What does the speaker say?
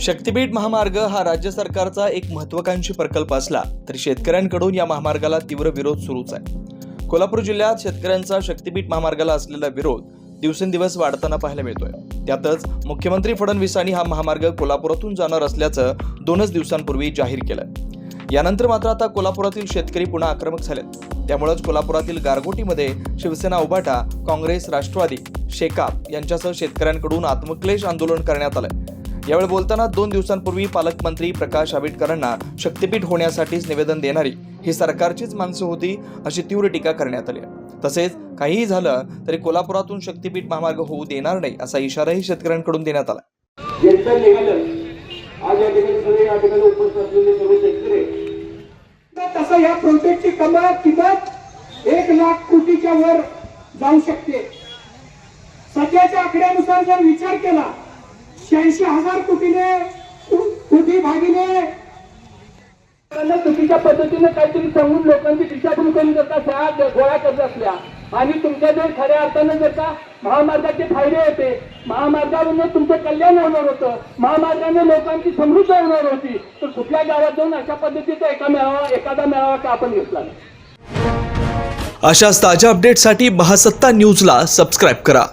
शक्तीपीठ महामार्ग हा राज्य सरकारचा एक महत्वाकांक्षी प्रकल्प असला तरी शेतकऱ्यांकडून या महामार्गाला तीव्र विरोध सुरूच आहे. कोल्हापूर जिल्ह्यात शेतकऱ्यांचा शक्तीपीठ महामार्गाला असलेला विरोध दिवसेंदिवस वाढताना पाहायला मिळतोय. त्यातच मुख्यमंत्री फडणवीसांनी हा महामार्ग कोल्हापुरातून जाणार असल्याचं दोनच दिवसांपूर्वी जाहीर केलं यानंतर मात्र आता कोल्हापुरातील शेतकरी पुन्हा आक्रमक झालेत. त्यामुळेच कोल्हापुरातील गारगोटीमध्ये शिवसेना उभाटा काँग्रेस राष्ट्रवादी शेकाप यांच्यासह शेतकऱ्यांकडून आत्मक्लेश आंदोलन करण्यात आलंय. यावेळी बोलताना दोन दिवसांपूर्वी पालकमंत्री प्रकाश आंबेडकरांना शक्तीपीठ होण्यासाठीच निवेदन देणारी ही सरकारचीच माणसं होती अशी तीव्र टीका करण्यात आली. तसेच काहीही झालं तरी कोल्हापुरातून शक्तीपीठ महामार्ग होऊ देणार नाही असा इशाराही शेतकऱ्यांकडून देण्यात आला जनता निघालं आज या ठिकाणी सगळे या ठिकाणी उपस्थित असलेले सर्व शेतकरी तसं या प्रोजेक्टची कमाल किंमत एक लाख कोटीच्या वर जाऊ शकते. सध्याच्या आकड्यानुसार जर विचार केला शहाऐंशी हजार कोटीने कोटी भागीने चुकीच्या पद्धतीने काहीतरी सांगून लोकांची दिशाभूल करून जर का सह्या गोळा करत असल्या आणि तुमच्या जर खऱ्या अर्थानं जर का महामार्गाचे फायदे होते महामार्गावरून तुमचं कल्याण होणार होतं महामार्गाने लोकांची समृद्धी होणार होती तर कुठल्या गावात जाऊन अशा पद्धतीचा एका मेळावा एखादा मेळावा का आपण घेतला नाही? अशाच ताज्या अपडेटसाठी महासत्ता न्यूजला सबस्क्राईब करा.